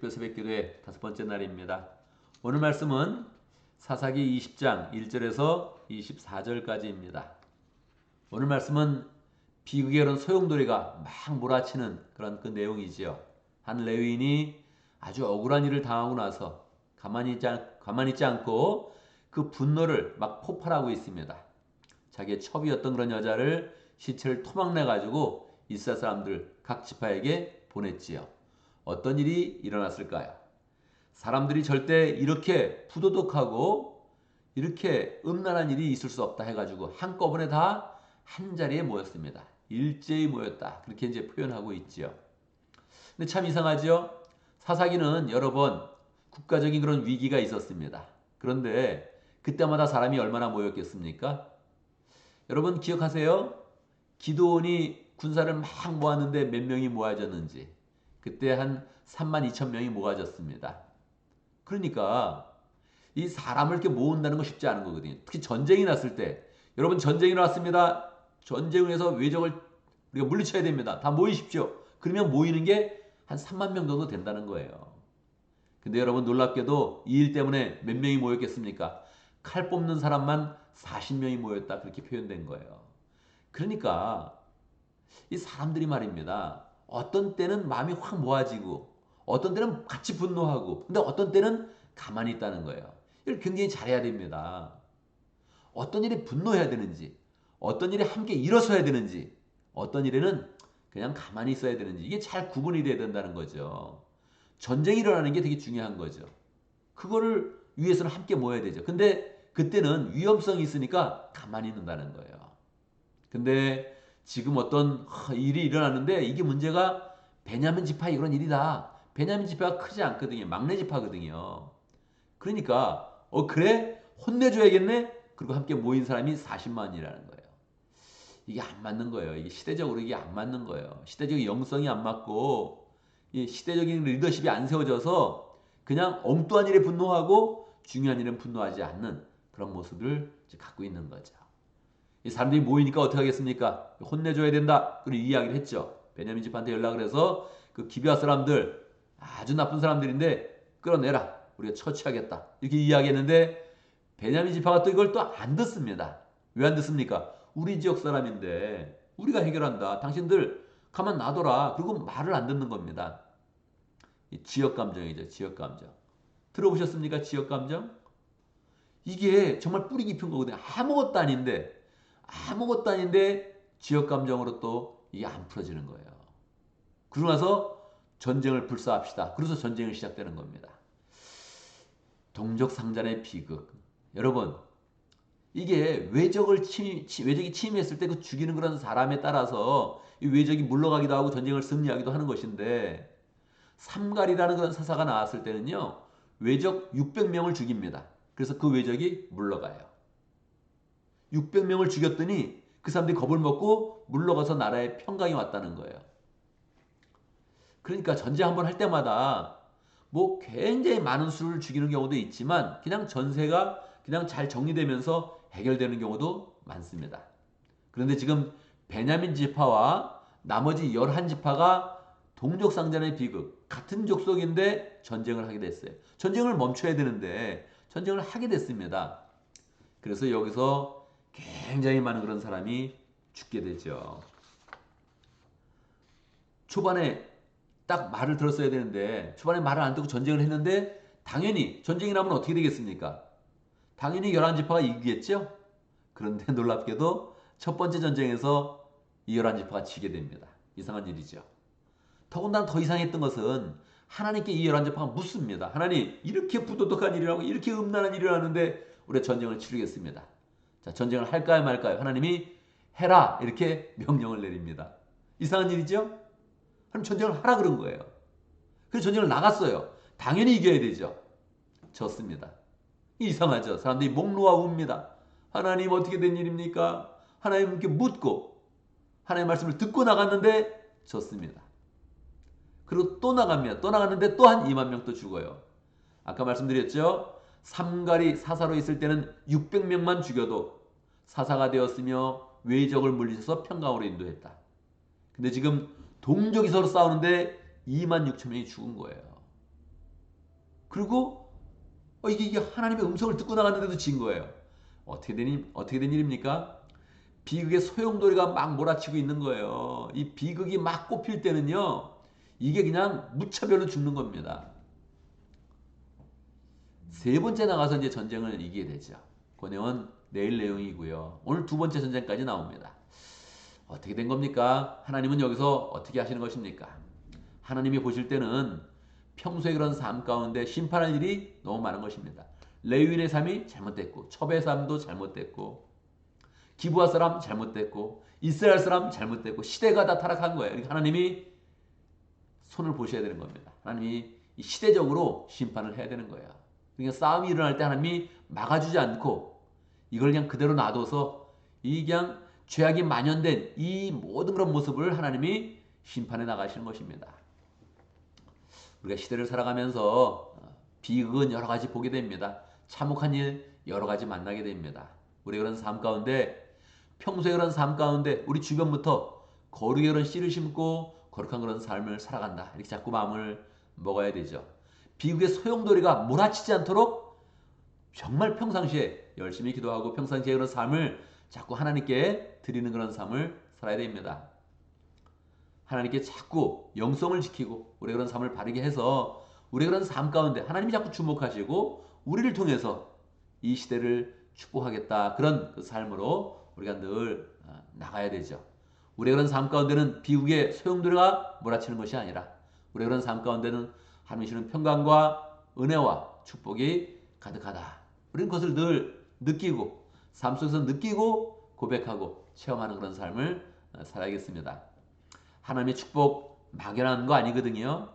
특별 새벽 기도의 다섯 번째 날입니다. 오늘 말씀은 사사기 20장 1절에서 24절까지입니다. 오늘 말씀은 비극의 그런 소용돌이가 막 몰아치는 그런 그 내용이지요. 한 레위인이 아주 억울한 일을 당하고 나서 가만히 있지, 않, 가만히 있지 않고 그 분노를 막 폭발하고 있습니다. 자기의 첩이었던 그런 여자를 시체를 토막내 가지고 이스라엘 사람들 각 지파에게 보냈지요. 어떤 일이 일어났을까요? 사람들이 절대 이렇게 부도덕하고 이렇게 음란한 일이 있을 수 없다 해가지고 한꺼번에 다 한 자리에 모였습니다. 일제히 모였다. 그렇게 이제 표현하고 있지요. 근데 참 이상하죠? 사사기는 여러 번 국가적인 그런 위기가 있었습니다. 그런데 그때마다 사람이 얼마나 모였겠습니까? 여러분 기억하세요? 기도원이 군사를 막 모았는데 몇 명이 모아졌는지 그때 한 3만 2천 명이 모아졌습니다. 그러니까 이 사람을 이렇게 모은다는 거 쉽지 않은 거거든요. 특히 전쟁이 났을 때 여러분 전쟁이 났습니다. 전쟁을 해서 외적을 우리가 물리쳐야 됩니다. 다 모이십시오. 그러면 모이는 게 한 3만 명 정도 된다는 거예요. 근데 여러분 놀랍게도 이 일 때문에 몇 명이 모였겠습니까? 칼 뽑는 사람만 40명이 모였다. 그렇게 표현된 거예요. 그러니까 이 사람들이 말입니다. 어떤 때는 마음이 확 모아지고 어떤 때는 같이 분노하고 근데 어떤 때는 가만히 있다는 거예요. 이걸 굉장히 잘해야 됩니다. 어떤 일에 분노해야 되는지 어떤 일에 함께 일어서야 되는지 어떤 일에는 그냥 가만히 있어야 되는지 이게 잘 구분이 돼야 된다는 거죠. 전쟁이 일어나는 게 되게 중요한 거죠. 그거를 위해서는 함께 모여야 되죠. 근데 그때는 위험성이 있으니까 가만히 있는다는 거예요. 근데 지금 어떤 일이 일어나는데 이게 문제가 베냐민 지파 이런 일이다. 베냐민 지파가 크지 않거든요. 막내 지파거든요. 그러니까 어 그래 혼내줘야겠네. 그리고 함께 모인 사람이 40만이라는 거예요. 이게 안 맞는 거예요. 이게 시대적으로 이게 안 맞는 거예요. 시대적 영성이 안 맞고 이 시대적인 리더십이 안 세워져서 그냥 엉뚱한 일에 분노하고 중요한 일은 분노하지 않는 그런 모습을 갖고 있는 거죠. 이 사람들이 모이니까 어떻게 하겠습니까? 혼내줘야 된다. 그리고 이야기를 했죠. 베냐민 집한테 연락을 해서 그 기비아 사람들 아주 나쁜 사람들인데 끌어내라. 우리가 처치하겠다. 이렇게 이야기했는데 베냐민 지파가 또 이걸 또 안 듣습니다. 왜 안 듣습니까? 우리 지역 사람인데 우리가 해결한다. 당신들 가만 놔둬라. 그리고 말을 안 듣는 겁니다. 지역 감정이죠. 지역 감정. 들어보셨습니까? 지역 감정? 이게 정말 뿌리 깊은 거거든요. 아무것도 아닌데 아무것도 아닌데 지역 감정으로 또 이게 안 풀어지는 거예요. 그러고 나서 전쟁을 불사합시다. 그래서 전쟁이 시작되는 겁니다. 동족 상잔의 비극. 여러분, 이게 외적을 침, 외적이 침입했을 때 그 죽이는 그런 사람에 따라서 이 외적이 물러가기도 하고 전쟁을 승리하기도 하는 것인데 삼갈이라는 그런 사사가 나왔을 때는요 외적 600명을 죽입니다. 그래서 그 외적이 물러가요. 600명을 죽였더니 그 사람들이 겁을 먹고 물러가서 나라에 평강이 왔다는 거예요. 그러니까 전쟁 한번 할 때마다 뭐 굉장히 많은 수를 죽이는 경우도 있지만 그냥 전세가 그냥 잘 정리되면서 해결되는 경우도 많습니다. 그런데 지금 베냐민 지파와 나머지 11지파가 동족 상잔의 비극, 같은 족속인데 전쟁을 하게 됐어요. 전쟁을 멈춰야 되는데 전쟁을 하게 됐습니다. 그래서 여기서 굉장히 많은 그런 사람이 죽게 되죠. 초반에 딱 말을 들었어야 되는데 초반에 말을 안 듣고 전쟁을 했는데 당연히 전쟁이 나면 어떻게 되겠습니까? 당연히 열한 지파가 이기겠죠. 그런데 놀랍게도 첫 번째 전쟁에서 이 열한 지파가 지게 됩니다. 이상한 일이죠. 더군다나 더 이상했던 것은 하나님께 이 열한 지파가 묻습니다. 하나님 이렇게 부도덕한 일이라고 이렇게 음란한 일이 라는데 우리가 전쟁을 치르겠습니다. 자 전쟁을 할까요 말까요? 하나님이 해라 이렇게 명령을 내립니다. 이상한 일이죠? 하나님 전쟁을 하라 그런 거예요. 그래서 전쟁을 나갔어요. 당연히 이겨야 되죠. 졌습니다. 이상하죠. 사람들이 목 놓아 웁니다. 하나님 어떻게 된 일입니까? 하나님께 묻고 하나님의 말씀을 듣고 나갔는데 졌습니다. 그리고 또 나갑니다. 또 나갔는데 또 한 2만 명 또 죽어요. 아까 말씀드렸죠? 삼갈이 사사로 있을 때는 600명만 죽여도 사사가 되었으며 외적을 물리쳐서 평강으로 인도했다. 근데 지금 동족이 서로 싸우는데 2만 6천 명이 죽은 거예요. 그리고 어, 이게, 이게 하나님의 음성을 듣고 나갔는데도 진 거예요. 어떻게 된, 일- 어떻게 된 일입니까? 비극의 소용돌이가 막 몰아치고 있는 거예요. 이 비극이 막 꼽힐 때는요, 이게 그냥 무차별로 죽는 겁니다. 세 번째 나가서 이제 전쟁을 이기게 되죠. 그 내용은 내일 내용이고요. 오늘 두 번째 전쟁까지 나옵니다. 어떻게 된 겁니까? 하나님은 여기서 어떻게 하시는 것입니까? 하나님이 보실 때는 평소에 그런 삶 가운데 심판할 일이 너무 많은 것입니다. 레위인의 삶이 잘못됐고, 첩의 삶도 잘못됐고, 기부할 사람 잘못됐고, 이스라엘 사람 잘못됐고, 시대가 다 타락한 거예요. 그러니까 하나님이 손을 보셔야 되는 겁니다. 하나님이 이 시대적으로 심판을 해야 되는 거예요. 그러니까 싸움이 일어날 때 하나님이 막아주지 않고 이걸 그냥 그대로 놔둬서 이 그냥 죄악이 만연된 이 모든 그런 모습을 하나님이 심판해 나가시는 것입니다. 우리가 시대를 살아가면서 어, 비극은 여러 가지 보게 됩니다. 참혹한 일 여러 가지 만나게 됩니다. 우리 그런 삶 가운데 평소에 그런 삶 가운데 우리 주변부터 거룩의 그런 씨를 심고 거룩한 그런 삶을 살아간다. 이렇게 자꾸 마음을 먹어야 되죠. 비극의 소용돌이가 몰아치지 않도록 정말 평상시에 열심히 기도하고 평상시에 그런 삶을 자꾸 하나님께 드리는 그런 삶을 살아야 됩니다. 하나님께 자꾸 영성을 지키고 우리 그런 삶을 바르게 해서 우리 그런 삶 가운데 하나님이 자꾸 주목하시고 우리를 통해서 이 시대를 축복하겠다 그런 그 삶으로 우리가 늘 어, 나가야 되죠. 우리 그런 삶 가운데는 비극의 소용돌이가 몰아치는 것이 아니라 우리 그런 삶 가운데는 하나님 주는 평강과 은혜와 축복이 가득하다. 우리는 그것을 늘 느끼고 삶 속에서 느끼고 고백하고 체험하는 그런 삶을 어, 살아야겠습니다. 하나님의 축복 막연한 거 아니거든요.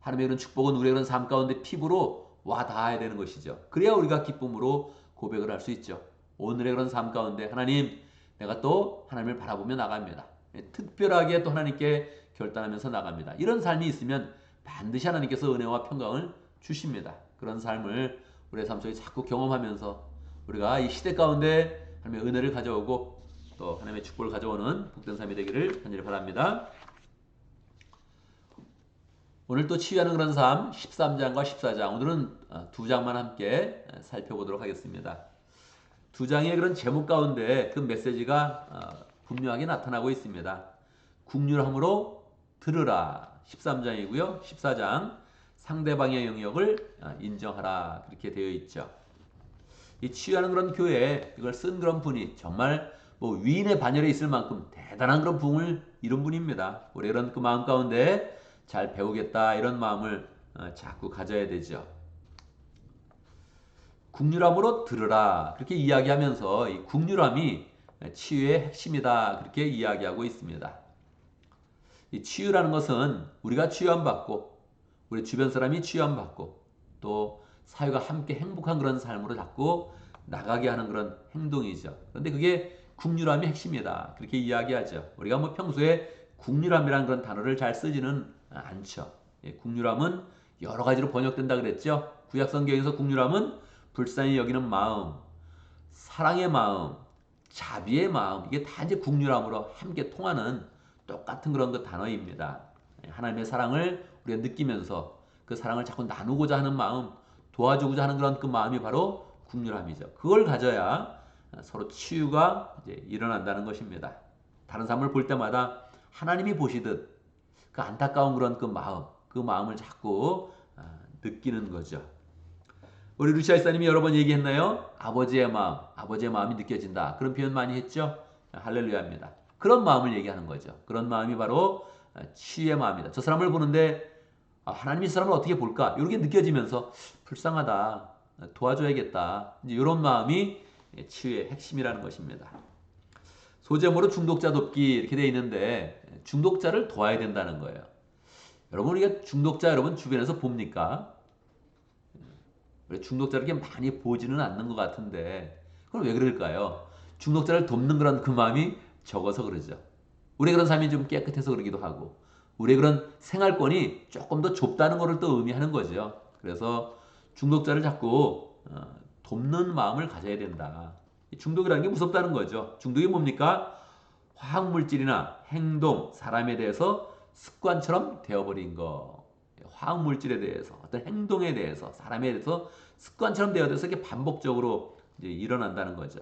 하나님의 그런 축복은 우리의 그런 삶 가운데 피부로 와 닿아야 되는 것이죠. 그래야 우리가 기쁨으로 고백을 할 수 있죠. 오늘의 그런 삶 가운데 하나님 내가 또 하나님을 바라보며 나갑니다. 예, 특별하게 또 하나님께 결단하면서 나갑니다. 이런 삶이 있으면 반드시 하나님께서 은혜와 평강을 주십니다. 그런 삶을 우리의 삶 속에 자꾸 경험하면서 우리가 이 시대 가운데 하나님의 은혜를 가져오고 또 하나님의 축복을 가져오는 복된 삶이 되기를 간절히 바랍니다. 오늘 또 치유하는 그런 삶 13장과 14장 오늘은 어, 두 장만 함께 어, 살펴보도록 하겠습니다. 두 장의 그런 제목 가운데 그 메시지가 어, 분명하게 나타나고 있습니다. 국률함으로 들으라 13장이고요. 14장 상대방의 영역을 어, 인정하라 그렇게 되어 있죠. 이 치유하는 그런 교회 이걸 쓴 그런 분이 정말 뭐 위인의 반열에 있을 만큼 대단한 그런 부흥을 이룬 분입니다. 우리 이런 그 마음 가운데 잘 배우겠다 이런 마음을 어, 자꾸 가져야 되죠. 국률함으로 들으라 그렇게 이야기하면서 이 국률함이 치유의 핵심이다 그렇게 이야기하고 있습니다. 이 치유라는 것은 우리가 치유함 받고 우리 주변 사람이 치유함 받고 또 사회가 함께 행복한 그런 삶으로 자꾸 나가게 하는 그런 행동이죠. 그런데 그게 국률함이 핵심이다. 그렇게 이야기하죠. 우리가 뭐 평소에 국률함이라는 그런 단어를 잘 쓰지는 않죠. 예, 국률함은 여러 가지로 번역된다 그랬죠. 구약 성경에서 국률함은 불쌍히 여기는 마음, 사랑의 마음, 자비의 마음 이게 다 이제 국률함으로 함께 통하는 똑같은 그런 그 단어입니다. 예, 하나님의 사랑을 우리가 느끼면서 그 사랑을 자꾸 나누고자 하는 마음, 도와주고자 하는 그런 그 마음이 바로 국률함이죠. 그걸 가져야 서로 치유가 이제 일어난다는 것입니다. 다른 사람을 볼 때마다 하나님이 보시듯 그 안타까운 그런 그 마음, 그 마음을 자꾸 아, 느끼는 거죠. 우리 루시아 이사님이 여러 번 얘기했나요? 아버지의 마음, 아버지의 마음이 느껴진다. 그런 표현 많이 했죠? 할렐루야입니다. 그런 마음을 얘기하는 거죠. 그런 마음이 바로 치유의 마음이다. 저 사람을 보는데 아, 하나님이 이 사람을 어떻게 볼까? 이렇게 느껴지면서 불쌍하다. 도와줘야겠다. 이제 이런 마음이 치유의 핵심이라는 것입니다. 소제목으로 중독자 돕기 이렇게 되어 있는데 중독자를 도와야 된다는 거예요. 여러분 우리가 중독자 여러분 주변에서 봅니까? 중독자를 이렇게 많이 보지는 않는 것 같은데 그럼 왜 그럴까요? 중독자를 돕는 그런 그 마음이 적어서 그러죠. 우리 그런 삶이 좀 깨끗해서 그러기도 하고 우리 그런 생활권이 조금 더 좁다는 것을 또 의미하는 거죠. 그래서 중독자를 자꾸 어, 돕는 마음을 가져야 된다. 중독이라는 게 무섭다는 거죠. 중독이 뭡니까? 화학물질이나 행동, 사람에 대해서 습관처럼 되어버린 거. 화학 물질에 대해서 어떤 행동에 대해서 사람에 대해서 습관처럼 되어져서 이게 반복적으로 일어난다는 거죠.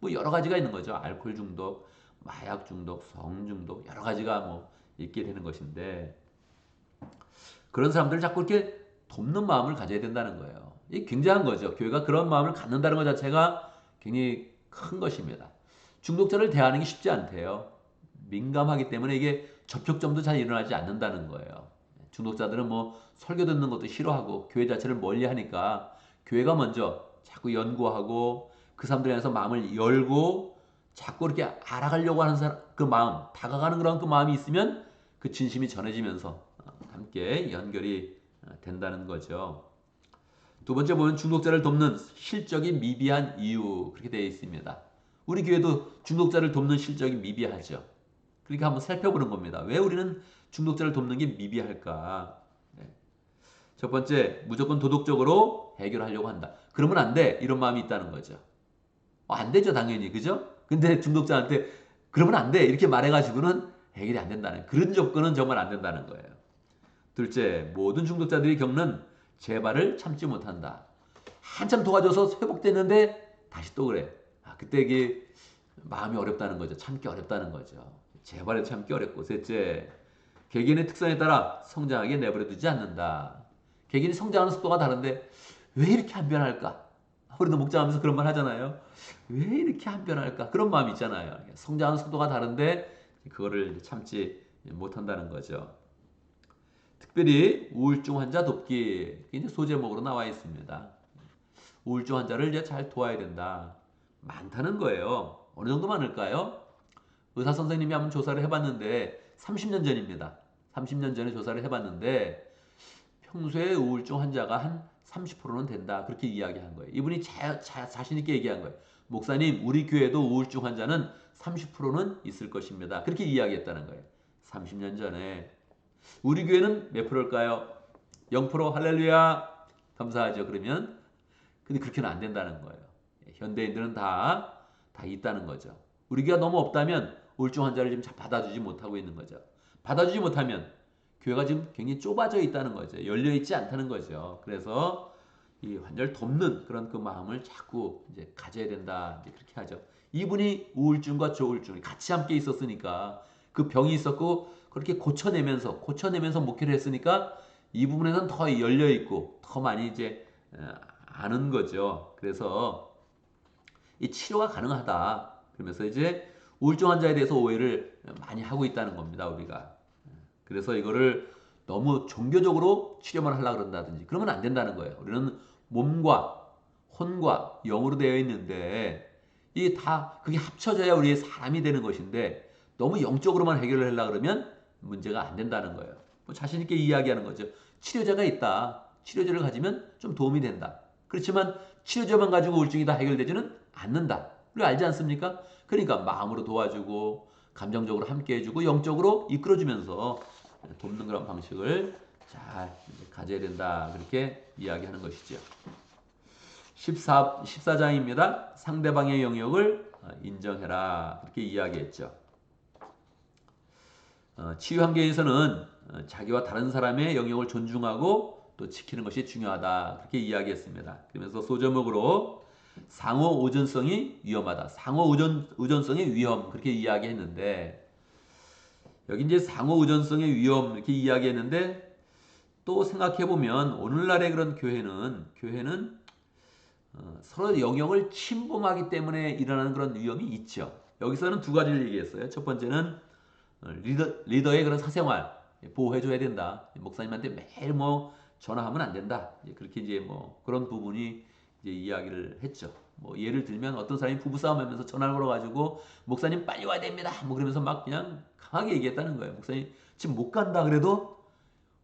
뭐 여러 가지가 있는 거죠. 알코올 중독, 마약 중독, 성 중독 여러 가지가 뭐 있게 되는 것인데 그런 사람들을 자꾸 이렇게 돕는 마음을 가져야 된다는 거예요. 이 굉장한 거죠. 교회가 그런 마음을 갖는다는 것 자체가 굉장히 큰 것입니다. 중독자를 대하는 게 쉽지 않대요. 민감하기 때문에 이게 접촉점도 잘 일어나지 않는다는 거예요. 중독자들은 뭐 설교 듣는 것도 싫어하고 교회 자체를 멀리 하니까 교회가 먼저 자꾸 연구하고 그 사람들에 대해서 마음을 열고 자꾸 이렇게 알아가려고 하는 사람, 그 마음, 다가가는 그런 그 마음이 있으면 그 진심이 전해지면서 어, 함께 연결이 어, 된다는 거죠. 두 번째 보면 중독자를 돕는 실적이 미비한 이유 그렇게 되어 있습니다. 우리 교회도 중독자를 돕는 실적이 미비하죠. 그러니까 한번 살펴보는 겁니다. 왜 우리는 중독자를 돕는 게 미비할까? 네. 첫 번째, 무조건 도덕적으로 해결하려고 한다. 그러면 안 돼. 이런 마음이 있다는 거죠. 어, 안 되죠, 당연히. 그죠? 근데 중독자한테 그러면 안 돼. 이렇게 말해가지고는 해결이 안 된다는, 그런 접근은 정말 안 된다는 거예요. 둘째, 모든 중독자들이 겪는 재발을 참지 못한다. 한참 도와줘서 회복됐는데 다시 또 그래. 아, 그때 이게 마음이 어렵다는 거죠. 참기 어렵다는 거죠. 재발에 참기 어렵고. 셋째, 개개인의 특성에 따라 성장하게 내버려 두지 않는다. 개개인이 성장하는 속도가 다른데 왜 이렇게 안 변할까? 우리도 목장하면서 그런 말 하잖아요. 왜 이렇게 안 변할까? 그런 마음이 있잖아요. 성장하는 속도가 다른데 그거를 참지 못한다는 거죠. 특별히 우울증 환자 돕기 이제 소제목으로 나와 있습니다. 우울증 환자를 이제 잘 도와야 된다. 많다는 거예요. 어느 정도 많을까요? 의사 선생님이 한번 조사를 해봤는데 30년 전입니다. 30년 전에 조사를 해봤는데 평소에 우울증 환자가 한 30%는 된다. 그렇게 이야기한 거예요. 이분이 자, 자, 자신 있게 얘기한 거예요. 목사님, 우리 교회도 우울증 환자는 30%는 있을 것입니다. 그렇게 이야기했다는 거예요. 30년 전에 우리 교회는 몇 프로일까요? 0% 할렐루야 감사하죠. 그러면 근데 그렇게는 안 된다는 거예요. 현대인들은 다 다 있다는 거죠. 우리 교회가 너무 없다면 우울증 환자를 지금 받아주지 못하고 있는 거죠. 받아주지 못하면 교회가 지금 굉장히 좁아져 있다는 거죠. 열려 있지 않다는 거죠. 그래서 이 환자를 돕는 그런 그 마음을 자꾸 이제 가져야 된다. 이제 그렇게 하죠. 이분이 우울증과 조울증이 같이 함께 있었으니까 그 병이 있었고 그렇게 고쳐내면서 고쳐내면서 목회를 했으니까 이 부분에서는 더 열려 있고 더 많이 이제 아는 거죠. 그래서 이 치료가 가능하다. 그러면서 이제 우울증 환자에 대해서 오해를 많이 하고 있다는 겁니다. 우리가. 그래서 이거를 너무 종교적으로 치료만 하려고 그런다든지 그러면 안 된다는 거예요. 우리는 몸과 혼과 영으로 되어 있는데 이 다 그게 합쳐져야 우리의 사람이 되는 것인데 너무 영적으로만 해결을 하려고 그러면 문제가 안 된다는 거예요. 뭐 자신 있게 이야기하는 거죠. 치료제가 있다. 치료제를 가지면 좀 도움이 된다. 그렇지만 치료제만 가지고 우울증이 다 해결되지는 않는다. 우리 알지 않습니까? 그러니까 마음으로 도와주고 감정적으로 함께 해주고 영적으로 이끌어주면서 돕는 그런 방식을 잘 가져야 된다. 그렇게 이야기하는 것이죠. 14, 14장입니다. 상대방의 영역을 인정해라. 그렇게 이야기했죠. 어, 치유 환경에서는 어, 자기와 다른 사람의 영역을 존중하고 또 지키는 것이 중요하다. 그렇게 이야기했습니다. 그러면서 소제목으로 상호 의존성이 위험하다. 상호 의존, 의존성의 위험. 그렇게 이야기했는데 여기 이제 상호 의존성의 위험 이렇게 이야기했는데 또 생각해 보면 오늘날의 그런 교회는 교회는 어, 서로 영역을 침범하기 때문에 일어나는 그런 위험이 있죠. 여기서는 두 가지를 얘기했어요. 첫 번째는 어, 리더, 리더 의 그런 사생활 보호해줘야 된다. 목사님한테 매일 뭐 전화하면 안 된다. 그렇게 이제 뭐 그런 부분이 이제 이야기를 했죠. 뭐 예를 들면 어떤 사람이 부부싸움 하면서 전화를 걸어가지고 목사님 빨리 와야 됩니다. 뭐 그러면서 막 그냥 강하게 얘기했다는 거예요. 목사님 지금 못 간다 그래도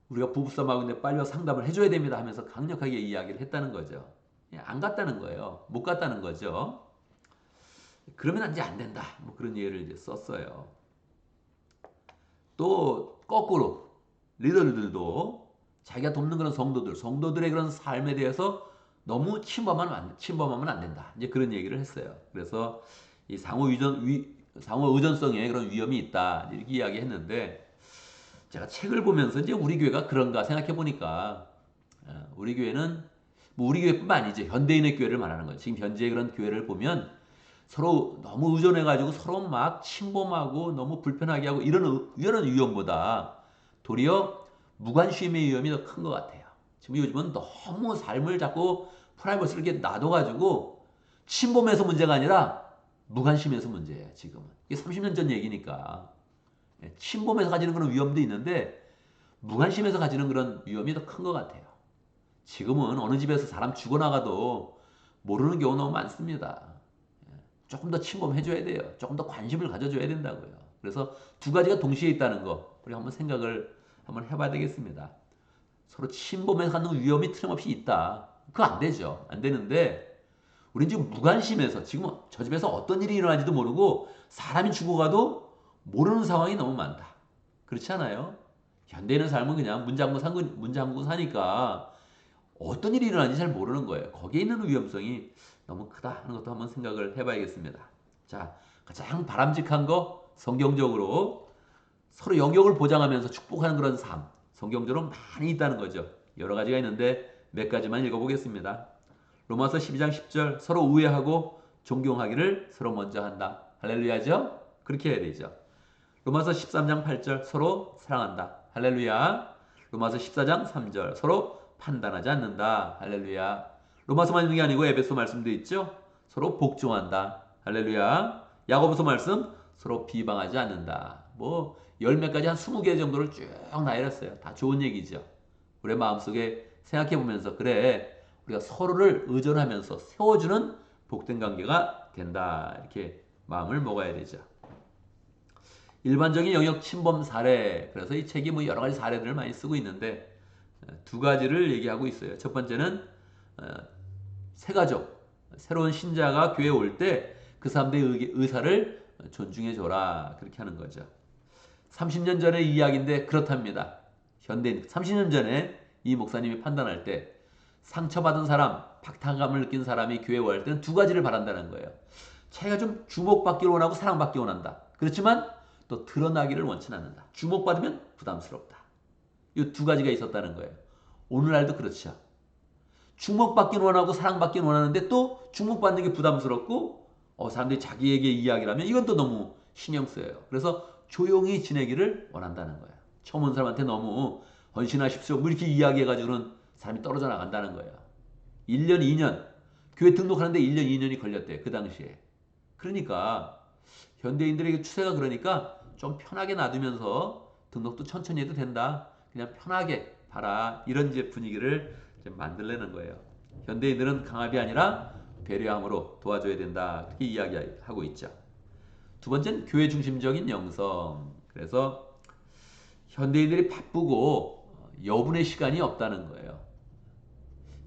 우리가 부부싸움 하고 있는데 빨리 와서 상담을 해줘야 됩니다 하면서 강력하게 이야기를 했다는 거죠. 안 갔다는 거예요. 못 갔다는 거죠. 그러면 이제 안 된다. 뭐 그런 예를 이제 썼어요. 또 거꾸로 리더들도 자기가 돕는 그런 성도들, 성도들의 그런 삶에 대해서 너무 침범하면 안, 침범하면 안 된다. 이제 그런 얘기를 했어요. 그래서 이 상호 의존 위, 상호 의존성에 그런 위험이 있다. 이렇게 이야기했는데 제가 책을 보면서 이제 우리 교회가 그런가 생각해 보니까 어, 우리 교회는 뭐 우리 교회뿐만 아니죠 현대인의 교회를 말하는 거예요. 지금 현재 그런 교회를 보면 서로 너무 의존해가지고 서로 막 침범하고 너무 불편하게 하고 이런 의- 이런 위험보다 도리어 무관심의 위험이 더 큰 것 같아요. 지금 요즘은 너무 삶을 자꾸 프라이버시를 이렇게 놔둬가지고 침범해서 문제가 아니라 무관심해서 문제예요. 지금은 이게 30년 전 얘기니까 예, 침범해서 가지는 그런 위험도 있는데 무관심해서 가지는 그런 위험이 더 큰 것 같아요. 지금은 어느 집에서 사람 죽어나가도 모르는 경우 너무 많습니다. 예, 조금 더 침범해줘야 돼요. 조금 더 관심을 가져줘야 된다고요. 그래서 두 가지가 동시에 있다는 거 우리 한번 생각을 한번 해봐야 되겠습니다. 서로 침범해서 갖는 위험이 틀림없이 있다. 그거 안 되죠. 안 되는데 우린 지금 무관심해서 지금 저 집에서 어떤 일이 일어나지도 모르고 사람이 죽어가도 모르는 상황이 너무 많다. 그렇지 않아요? 현대인의 삶은 그냥 문 잠그고 산 거- 문 잠그고 사니까 어떤 일이 일어나는지 잘 모르는 거예요. 거기에 있는 위험성이 너무 크다 하는 것도 한번 생각을 해봐야겠습니다. 자, 가장 바람직한 거 성경적으로 서로 영역을 보장하면서 축복하는 그런 삶 성경적으로 많이 있다는 거죠. 여러 가지가 있는데 몇 가지만 읽어보겠습니다. 로마서 12장 10절 서로 우애하고 존경하기를 서로 먼저 한다. 할렐루야죠? 그렇게 해야 되죠. 로마서 13장 8절 서로 사랑한다. 할렐루야. 로마서 14장 3절 서로 판단하지 않는다. 할렐루야. 로마서만 있는 게 아니고 에베소 말씀도 있죠. 서로 복종한다. 할렐루야. 야고보서 말씀 서로 비방하지 않는다. 뭐열몇 가지 한 20개 정도를 쭉 나열했어요. 다 좋은 얘기죠. 우리 마음속에 생각해 보면서 그래 우리가 서로를 의존하면서 세워주는 복된 관계가 된다. 이렇게 마음을 먹어야 되죠. 일반적인 영역 침범 사례. 그래서 이 책이 뭐 여러 가지 사례들을 많이 쓰고 있는데 어, 두 가지를 얘기하고 있어요. 첫 번째는 어, 새가족, 새로운 신자가 교회에 올때 그 사람들의 의- 의사를 존중해 줘라. 그렇게 하는 거죠. 30년 전의 이야기인데 그렇답니다. 현대인 30년 전에 이 목사님이 판단할 때 상처받은 사람, 박탈감을 느낀 사람이 교회에 올 때는 두 가지를 바란다는 거예요. 자기가 좀 주목받기를 원하고 사랑받기 원한다. 그렇지만 또 드러나기를 원치 않는다. 주목받으면 부담스럽다. 이 두 가지가 있었다는 거예요. 오늘날도 그렇죠. 주목받기는 원하고 사랑받기는 원하는데 또 주목받는 게 부담스럽고 어, 사람들이 자기에게 이야기를 하면 이건 또 너무 신경 쓰여요. 그래서 조용히 지내기를 원한다는 거예요. 처음 온 사람한테 너무 헌신하십시오. 뭐 이렇게 이야기해가지고는 사람이 떨어져 나간다는 거예요. 1년, 2년. 교회 등록하는데 1년, 2년이 걸렸대요. 그 당시에. 그러니까 현대인들에게 추세가 그러니까 좀 편하게 놔두면서 등록도 천천히 해도 된다. 그냥 편하게 봐라. 이런 이제 분위기를 이제 만들려는 거예요. 현대인들은 강압이 아니라 배려함으로 도와줘야 된다. 그렇게 이야기하고 있죠. 두 번째는 교회 중심적인 영성. 그래서 현대인들이 바쁘고 여분의 시간이 없다는 거예요.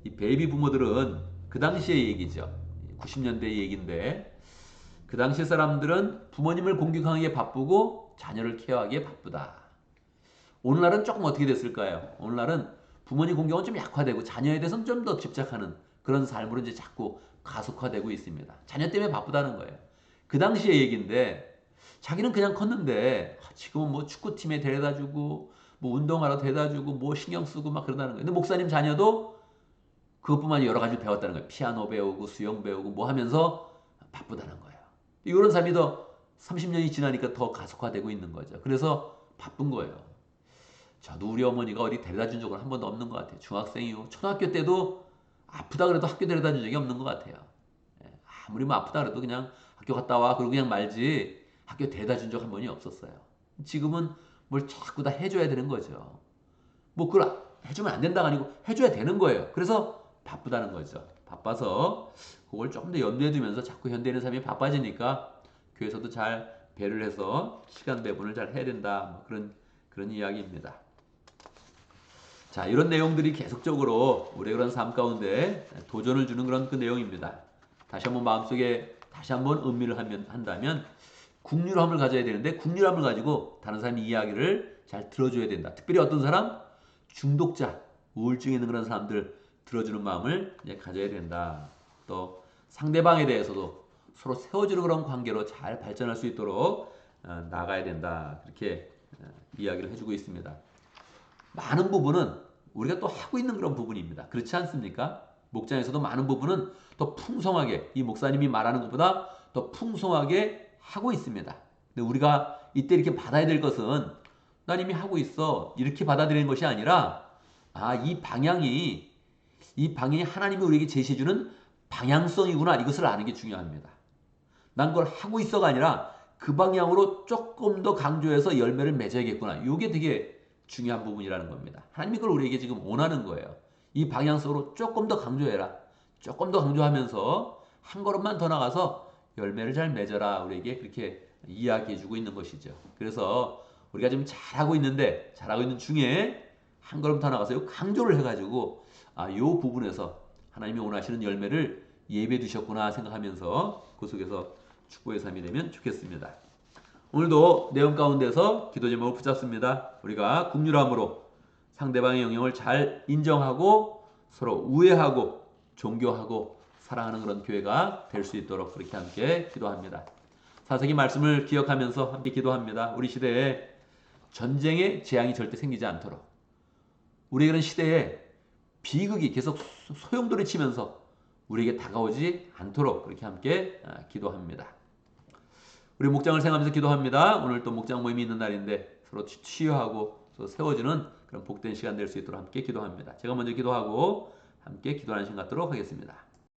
이 베이비 부모들은 그 당시의 얘기죠. 90년대 얘기인데 그 당시 사람들은 부모님을 공격하기에 바쁘고 자녀를 케어하기에 바쁘다. 오늘날은 조금 어떻게 됐을까요? 오늘날은 부모님 공격은 좀 약화되고 자녀에 대해서는 좀 더 집착하는 그런 삶으로 이제 자꾸 가속화되고 있습니다. 자녀 때문에 바쁘다는 거예요. 그 당시의 얘기인데 자기는 그냥 컸는데 아, 지금은 뭐 축구팀에 데려다주고 뭐 운동하러 데려다주고 뭐 신경 쓰고 막 그러다는 거예요. 근데 목사님 자녀도 그것뿐만 아니라 여러 가지 배웠다는 거예요. 피아노 배우고 수영 배우고 뭐 하면서 바쁘다는 거예요. 이런 삶이 더 30년이 지나니까 더 가속화되고 있는 거죠. 그래서 바쁜 거예요. 저도 우리 어머니가 어디 데려다 준 적은 한 번도 없는 것 같아요. 중학생 이후 초등학교 때도 아프다 그래도 학교 데려다 준 적이 없는 것 같아요. 예, 아무리 뭐 아프다 그래도 그냥 학교 갔다 와 그러고 그냥 말지 학교 데려다 준 적 한 번이 없었어요. 지금은 뭘 자꾸 다 해줘야 되는 거죠. 뭐 그걸 해주면 안 된다가 아니고 해줘야 되는 거예요. 그래서 바쁘다는 거죠. 바빠서 그걸 조금 더 염두에 두면서 자꾸 현대인의 삶이 바빠지니까 교회에서도 잘 배를 해서 시간 배분을 잘 해야 된다. 뭐 그런 그런 이야기입니다. 자, 이런 내용들이 계속적으로 우리의 그런 삶 가운데 도전을 주는 그런 그 내용입니다. 다시 한번 마음속에 다시 한번 음미를 하면 한다면 국률함을 가져야 되는데 국률함을 가지고 다른 사람의 이야기를 잘 들어줘야 된다. 특별히 어떤 사람 중독자, 우울증 있는 그런 사람들 들어주는 마음을 이제 가져야 된다. 또 상대방에 대해서도 서로 세워주는 그런 관계로 잘 발전할 수 있도록 어, 나가야 된다. 그렇게 어, 이야기를 해주고 있습니다. 많은 부분은 우리가 또 하고 있는 그런 부분입니다. 그렇지 않습니까? 목장에서도 많은 부분은 더 풍성하게 이 목사님이 말하는 것보다 더 풍성하게 하고 있습니다. 근데 우리가 이때 이렇게 받아야 될 것은 난 이미 하고 있어 이렇게 받아들이는 것이 아니라 아 이 방향이 이 방향이 하나님이 우리에게 제시해주는 방향성이구나 이것을 아는 게 중요합니다. 난 그걸 하고 있어가 아니라 그 방향으로 조금 더 강조해서 열매를 맺어야겠구나. 이게 되게 중요한 부분이라는 겁니다. 하나님이 그걸 우리에게 지금 원하는 거예요. 이 방향성으로 조금 더 강조해라. 조금 더 강조하면서 한 걸음만 더 나가서 열매를 잘 맺어라. 우리에게 그렇게 이야기해 주고 있는 것이죠. 그래서 우리가 지금 잘하고 있는데 잘하고 있는 중에 한 걸음 더 나가서 요 강조를 해가지고 아, 요 부분에서 하나님이 원하시는 열매를 예배 두셨구나 생각하면서 그 속에서 축복의 삶이 되면 좋겠습니다. 오늘도 내용 가운데서 기도 제목을 붙잡습니다. 우리가 국률함으로 상대방의 영역을 잘 인정하고 서로 우애하고 존경하고 사랑하는 그런 교회가 될 수 있도록 그렇게 함께 기도합니다. 사사기 말씀을 기억하면서 함께 기도합니다. 우리 시대에 전쟁의 재앙이 절대 생기지 않도록 우리 이런 시대에 비극이 계속 소용돌이 치면서 우리에게 다가오지 않도록 그렇게 함께 아, 기도합니다. 우리 목장을 생각하면서 기도합니다. 오늘 또 목장 모임이 있는 날인데 서로 치- 치유하고 서로 세워지는 그런 복된 시간 될 수 있도록 함께 기도합니다. 제가 먼저 기도하고 함께 기도하는 시간 갖도록 하겠습니다.